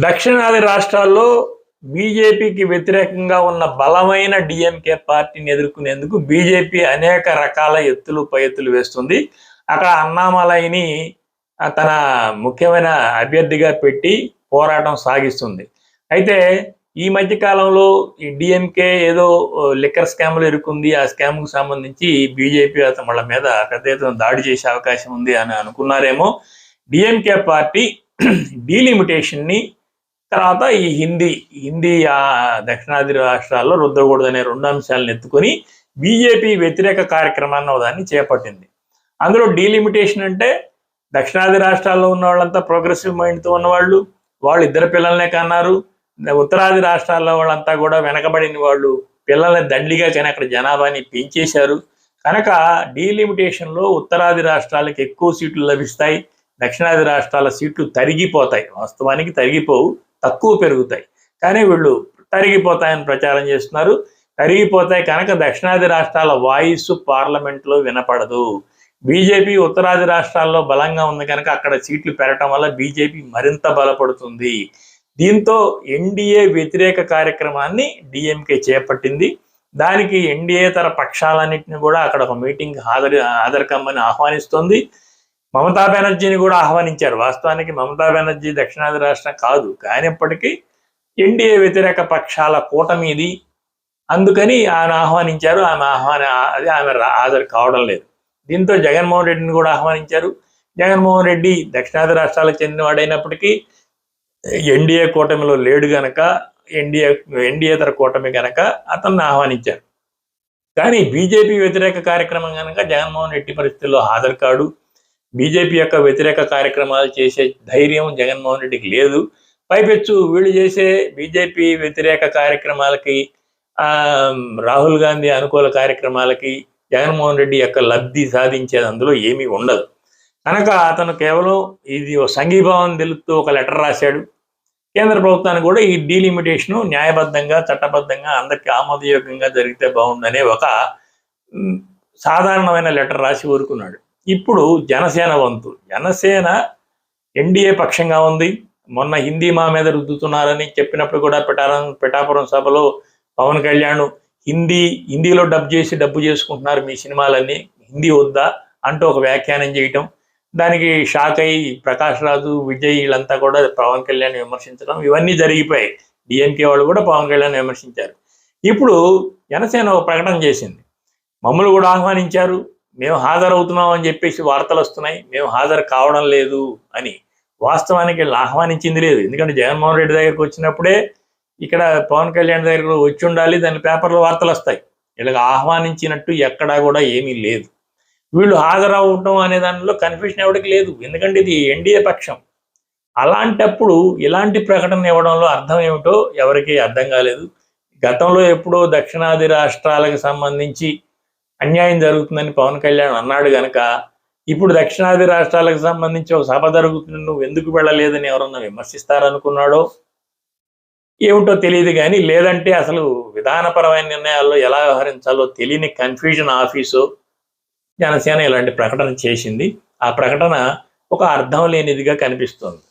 దక్షిణాది రాష్ట్రాల్లో బీజేపీకి వ్యతిరేకంగా ఉన్న బలమైన డిఎంకే పార్టీని ఎదుర్కొనేందుకు బీజేపీ అనేక రకాల ఎత్తులు పై ఎత్తులు వేస్తుంది. అక్కడ అన్నామలైని తన ముఖ్యమైన అభ్యర్థిగా పెట్టి పోరాటం సాగిస్తుంది. అయితే ఈ మధ్య కాలంలో ఈ డిఎంకే ఏదో లిక్కర్ స్కామ్లు ఇరుక్కుంది ఆ స్కామ్కు సంబంధించి బీజేపీ అతను వాళ్ళ మీద పెద్ద ఎత్తున దాడి చేసే అవకాశం ఉంది అని అనుకున్నారేమో. డిఎంకే పార్టీ డీలిమిటేషన్ని తర్వాత ఈ హిందీ హిందీ దక్షిణాది రాష్ట్రాల్లో రుద్దకూడదనే రెండు అంశాలను ఎత్తుకొని బీజేపీ వ్యతిరేక కార్యక్రమాన్ని దాన్ని చేపట్టింది. అందులో డీలిమిటేషన్ అంటే దక్షిణాది రాష్ట్రాల్లో ఉన్న వాళ్ళంతా ప్రోగ్రెసివ్ మైండ్తో ఉన్నవాళ్ళు వాళ్ళు ఇద్దరు పిల్లల్నే కన్నారు. ఉత్తరాది రాష్ట్రాల్లో వాళ్ళంతా కూడా వెనకబడిన వాళ్ళు పిల్లల్ని దండిగా కానీ అక్కడ జనాభాని పెంచేశారు. కనుక డీలిమిటేషన్లో ఉత్తరాది రాష్ట్రాలకు ఎక్కువ సీట్లు లభిస్తాయి. దక్షిణాది రాష్ట్రాల సీట్లు తరిగిపోతాయి. వాస్తవానికి తరిగిపోవు. తక్కువ పెరుగుతాయి. కానీ వీళ్ళు తరిగిపోతాయని ప్రచారం చేస్తున్నారు. తరిగిపోతాయి కనుక దక్షిణాది రాష్ట్రాల వాయిస్ పార్లమెంట్లో వినపడదు. బీజేపీ ఉత్తరాది రాష్ట్రాల్లో బలంగా ఉంది కనుక అక్కడ సీట్లు పెరగటం వల్ల బీజేపీ మరింత బలపడుతుంది. దీంతో ఎన్డీఏ వ్యతిరేక కార్యక్రమాన్ని డిఎంకే చేపట్టింది. దానికి ఎన్డీఏతర పక్షాలన్నింటినీ కూడా అక్కడ ఒక మీటింగ్ హాజరు హాజరుకమ్మని ఆహ్వానిస్తోంది. మమతా బెనర్జీని కూడా ఆహ్వానించారు. వాస్తవానికి మమతా బెనర్జీ దక్షిణాది రాష్ట్రం కాదు. కానిప్పటికీ ఎన్డీఏ వ్యతిరేక పక్షాల కూటమిది. అందుకని ఆమె ఆహ్వానించారు. ఆమె ఆహ్వాన అది ఆమె హాజరు కావడం లేదు. దీంతో జగన్మోహన్ రెడ్డిని కూడా ఆహ్వానించారు. జగన్మోహన్ రెడ్డి దక్షిణాది రాష్ట్రాలకు చెందినవాడైనప్పటికీ ఎన్డీఏ కూటమిలో లేడు గనక ఎన్డీఏ ఎన్డీఏతర కూటమి గనక అతన్ని ఆహ్వానించారు. కానీ బీజేపీ వ్యతిరేక కార్యక్రమం కనుక జగన్మోహన్ రెడ్డి పరిస్థితుల్లో హాజరు కాడు. బీజేపీ యొక్క వ్యతిరేక కార్యక్రమాలు చేసే ధైర్యం జగన్మోహన్ రెడ్డికి లేదు. పైపెచ్చు వీళ్ళు చేసే బీజేపీ వ్యతిరేక కార్యక్రమాలకి ఆ, రాహుల్ గాంధీ అనుకూల కార్యక్రమాలకి జగన్మోహన్ రెడ్డి యొక్క లబ్ధి సాధించేది అందులో ఏమీ ఉండదు. కనుక అతను కేవలం ఇది ఒక సంఘీభావం తెలుపుతూ ఒక లెటర్ రాశాడు. కేంద్ర ప్రభుత్వానికి కూడా ఈ డీలిమిటేషను న్యాయబద్ధంగా చట్టబద్ధంగా అందరికీ ఆమోదయోగ్యంగా జరిగితే బాగుందనే ఒక సాధారణమైన లెటర్ రాసి ఊరుకున్నాడు. ఇప్పుడు జనసేన వంతు. జనసేన ఎన్డీఏ పక్షంగా ఉంది. మొన్న హిందీ మా మీద రుద్దుతున్నారని చెప్పినప్పుడు కూడా పిఠారం పిఠాపురం సభలో పవన్ కళ్యాణ్ హిందీ హిందీలో డబ్ చేసి డబ్బు చేసుకుంటున్నారు మీ సినిమాలన్నీ. హిందీ వద్దా అంటూ ఒక వ్యాఖ్యానం చేయటం. దానికి షాక్ అయి ప్రకాష్ రాజు విజయ్ వీళ్ళంతా కూడా పవన్ కళ్యాణ్ విమర్శించడం. ఇవన్నీ జరిగిపోయాయి. డిఎంకే వాళ్ళు కూడా పవన్ కళ్యాణ్ విమర్శించారు. ఇప్పుడు జనసేన ఒక ప్రకటన చేసింది. మమ్మల్ని కూడా ఆహ్వానించారు. మేము హాజరవుతున్నాం అని చెప్పేసి వార్తలు వస్తున్నాయి. మేము హాజరు కావడం లేదు అని. వాస్తవానికి వీళ్ళు ఆహ్వానించింది లేదు. ఎందుకంటే జగన్మోహన్ రెడ్డి దగ్గరకు వచ్చినప్పుడే ఇక్కడ పవన్ కళ్యాణ్ దగ్గర వచ్చి ఉండాలి. దాని పేపర్లో వార్తలు వస్తాయి. వీళ్ళకి ఆహ్వానించినట్టు ఎక్కడా కూడా ఏమీ లేదు. వీళ్ళు హాజరవటం అనే దానిలో కన్ఫ్యూషన్ ఎవరికి లేదు. ఎందుకంటే ఇది ఎన్డీఏ పక్షం. అలాంటప్పుడు ఇలాంటి ప్రకటన ఇవ్వడంలో అర్థం ఏమిటో ఎవరికీ అర్థం కాలేదు. గతంలో ఎప్పుడో దక్షిణాది రాష్ట్రాలకు సంబంధించి అన్యాయం జరుగుతుందని పవన్ కళ్యాణ్ అన్నాడు గనక ఇప్పుడు దక్షిణాది రాష్ట్రాలకు సంబంధించి ఒక సభ జరుగుతుంది నువ్వు ఎందుకు వెళ్ళలేదని ఎవరన్నా విమర్శిస్తారనుకున్నాడో? ఏమిటో తెలియదు కానీ లేదంటే అసలు విధానపరమైన నిర్ణయాల్లో ఎలా వ్యవహరించాలో తెలియని కన్ఫ్యూజన్ ఆఫీసు జనసేన ఇలాంటి ప్రకటన చేసింది. ఆ ప్రకటన ఒక అర్థం లేనిదిగా కనిపిస్తుంది.